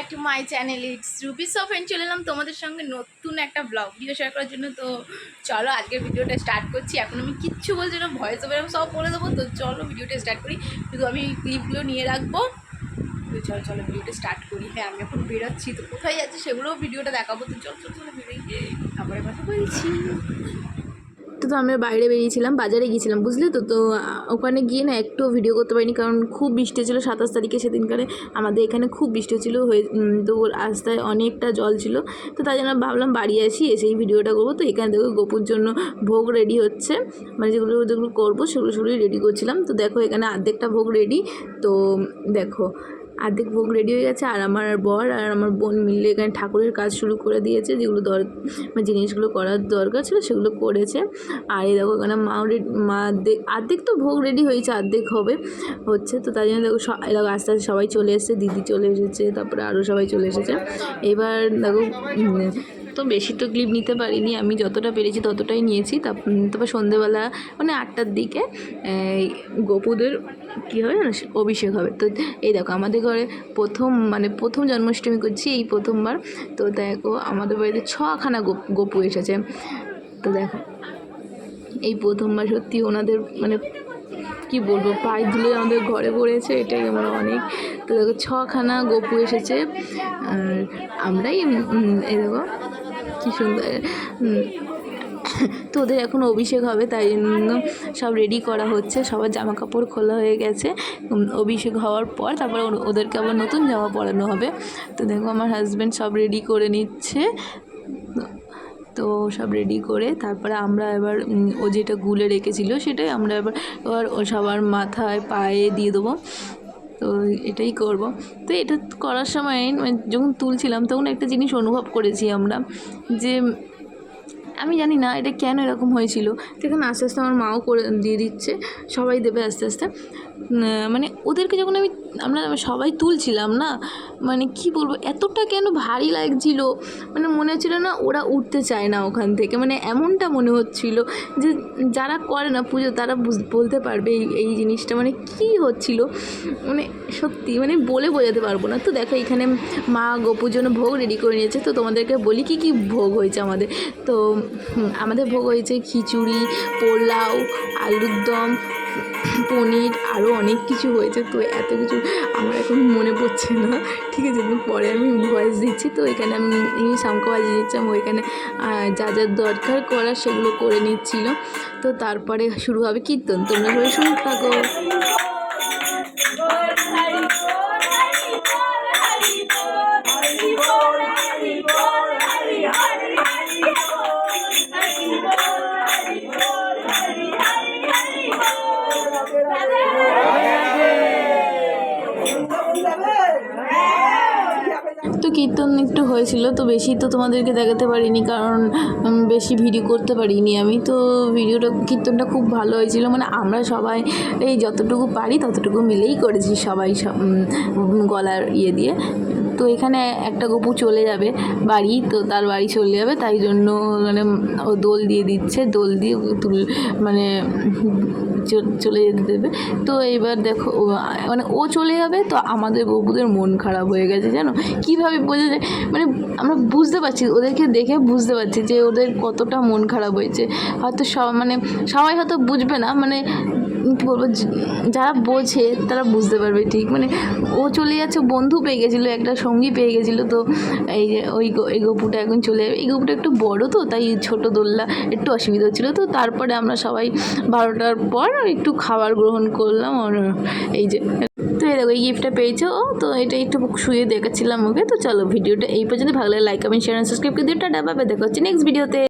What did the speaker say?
Back to my channel it's Rupi so friend চলে এলাম তোমাদের সঙ্গে নতুন একটা ব্লগ ভিডিও শেয়ার করার জন্য। তো চলো আজকের ভিডিওটা স্টার্ট করছি। এখন আমি কিচ্ছু বলছি না ভয়েস ওভার সব বলে দেবো। তো চলো ভিডিওটা স্টার্ট করি। শুধু আমি ক্লিপগুলো নিয়ে রাখব। তো চলো চলো ভিডিওটা স্টার্ট করি। হ্যাঁ আমি এখন বেরোচ্ছি। তো কোথায় যাচ্ছি সেগুলোও ভিডিওটা দেখাবো। তো চলো চলো চলো, বেরোই। তারপরে কথা বলছি। তো আমরা বাইরে বেরিয়েছিলাম, বাজারে গিয়েছিলাম, বুঝলি তো? তো ওখানে গিয়ে না একটু ভিডিও করতে পারিনি, কারণ খুব বৃষ্টি ছিল সাতাশ তারিখে সেদিনকারে আমাদের এখানে খুব বৃষ্টি ছিল হয়ে তো রাস্তায় অনেকটা জল ছিল। তো তাই জন্য ভাবলাম বাড়ি আসি, এসে এই ভিডিওটা করব। তো এখানে দেখো গোপুর জন্য ভোগ রেডি হচ্ছে। মানে যেগুলো যেগুলো করব সেগুলো সেগুলোই রেডি করছিলাম। তো দেখো এখানে অর্ধেকটা ভোগ রেডি তো দেখো অর্ধেক ভোগ রেডি হয়ে গেছে, আর আমার বর আর আমার বোন মিলে এখানে ঠাকুরের কাজ শুরু করে দিয়েছে, যেগুলো দর মানে জিনিসগুলো করার দরকার ছিল সেগুলো করেছে। আর এই দেখো এখানে রেডি মা আর্ধেক তো ভোগ রেডি হয়েছে, আর্ধেক হবে, হচ্ছে তো তাই জন্য দেখো দেখো আস্তে আস্তে সবাই চলে এসেছে, দিদি চলে এসেছে, তারপরে আরও সবাই চলে এসেছে। এবার দেখো তো বেশি তো ক্লিপ নিতে পারিনি। আমি যতটা পেরেছি ততটাই নিয়েছি। তারপর সন্ধেবেলা মানে আটটার দিকে গোপুদের কী হবে না, অভিষেক হবে। তো এই দেখো, আমাদের ঘরে প্রথম মানে প্রথম জন্মাষ্টমী করছি এই প্রথমবার। তো দেখো, আমাদের বাড়িতে ছখানা গোপু এসেছে। তো দেখো, এই প্রথমবার সত্যি ওনাদের মানে কি বলব, পায়ে ধুলে আমাদের ঘরে পড়েছে, এটাই আমার অনেক। তো দেখো, ছখানা গপু এসেছে। আর আমরাই এই দেখো কী সুন্দর। তো ওদের এখন অভিষেক হবে, তাই জন্য সব রেডি করা হচ্ছে। সবার জামা কাপড় খোলা হয়ে গেছে। অভিষেক হওয়ার পর তারপর ওদেরকে আবার নতুন জামা পরানো হবে। তো দেখো আমার হাজব্যান্ড সব রেডি করে নিচ্ছে। তো সব রেডি করে তারপরে আমরা এবার ও যেটা গুলে রেখেছিল সেটাই আমরা এবার সবার মাথায়, পায়ে দিয়ে দেবো। তো এটাই করব। তো এটা করার সময় মানে যখন তুলছিলাম, তখন একটা জিনিস অনুভব করেছি আমরা যে আমি জানি না এটা কেন এরকম হয়েছিল। দেখুন, আস্তে আস্তে আমার মাও করে দিয়ে দিচ্ছে, সবাই দেবে আস্তে আস্তে। মানে ওদেরকে যখন আমি, আমরা সবাই তুলছিলাম না মানে কি বলব, এতটা কেন ভারী লাগছিল? মানে মনে হচ্ছিল না ওরা উঠতে চায় না ওখান থেকে। মানে এমনটা মনে হচ্ছিল যে যারা করে না পুজো, তারা বলতে পারবে এই এই জিনিসটা। মানে কি হচ্ছিল? মানে সত্যি মানে বলে বোঝাতে পারব না। তো দেখো, এখানে মা গোপুর জন্য ভোগ রেডি করে নিয়েছে। তো তোমাদেরকে বলি কি কি ভোগ হয়েছে আমাদের। তো আমাদের ভোগ হয়েছে খিচুড়ি, পোলাও, আলুর দম, পনির আরও অনেক কিছু হয়েছে। তো এত কিছু আমার এখন মনে পড়ছে না। ঠিক আছে পরে আমি ভয়েস দিচ্ছি। তো এখানে আমি শামকা বাজিয়ে দিচ্ছিলাম। ওইখানে যা যা দরকার করার সেগুলো করে নিচ্ছিল। তো তারপরে শুরু হবে কীর্তন। তোমরা সবাই শুনতে থাকো। একটু হয়েছিল তো বেশি তো তোমাদেরকে দেখাতে পারিনি কারণ বেশি ভিডিও করতে পারিনি আমি। তো ভিডিওটা কীর্তনটা খুব ভালো হয়েছিল। মানে আমরা সবাই এই যতটুকু পারি ততটুকু মিলেই করেছি সবাই সব, গলার ইয়ে দিয়ে। তো এখানে একটা গপু চলে যাবে বাড়ি, তো তার বাড়ি চলে যাবে, তাই জন্য মানে ও দোল দিয়ে দিচ্ছে, দোল দিয়ে তুল মানে চলে যেতে দেবে। তো এইবার দেখো মানে ও চলে যাবে, তো আমাদের গপুদের মন খারাপ হয়ে গেছে, জানো? কীভাবে বোঝা যায়? মানে আমরা বুঝতে পারছি, ওদেরকে দেখে বুঝতে পারছি যে ওদের কতটা মন খারাপ হয়েছে। হয়তো সব মানে সবাই হয়তো বুঝবে না মানে কী বলব যারা বোঝে তারা বুঝতে পারবে ঠিক। মানে ও চলে যাচ্ছে বন্ধু পেয়ে গেছিল, একটা সঙ্গী পেয়ে গেছিল তো। এই যে ওই এই গপুটা এখন চলে যাবে। এই গপুটা একটু বড় তো, তাই ছোট দোল্লা, একটু অসুবিধা হচ্ছিল তো। তারপরে আমরা সবাই বারোটার পর একটু খাবার গ্রহণ করলাম এই যে তো এই দেখো, এই গিফটটা পেয়েছ ও, তো এটা একটু শুয়ে দেখাচ্ছিলাম ওকে। তো চলো ভিডিওটা এই পর্যন্ত, ভালো লাগে লাইক কমেন্ট শেয়ার সাবস্ক্রাইব করে দিও। টাটা বাবা দেখা হচ্ছে নেক্সট ভিডিওতে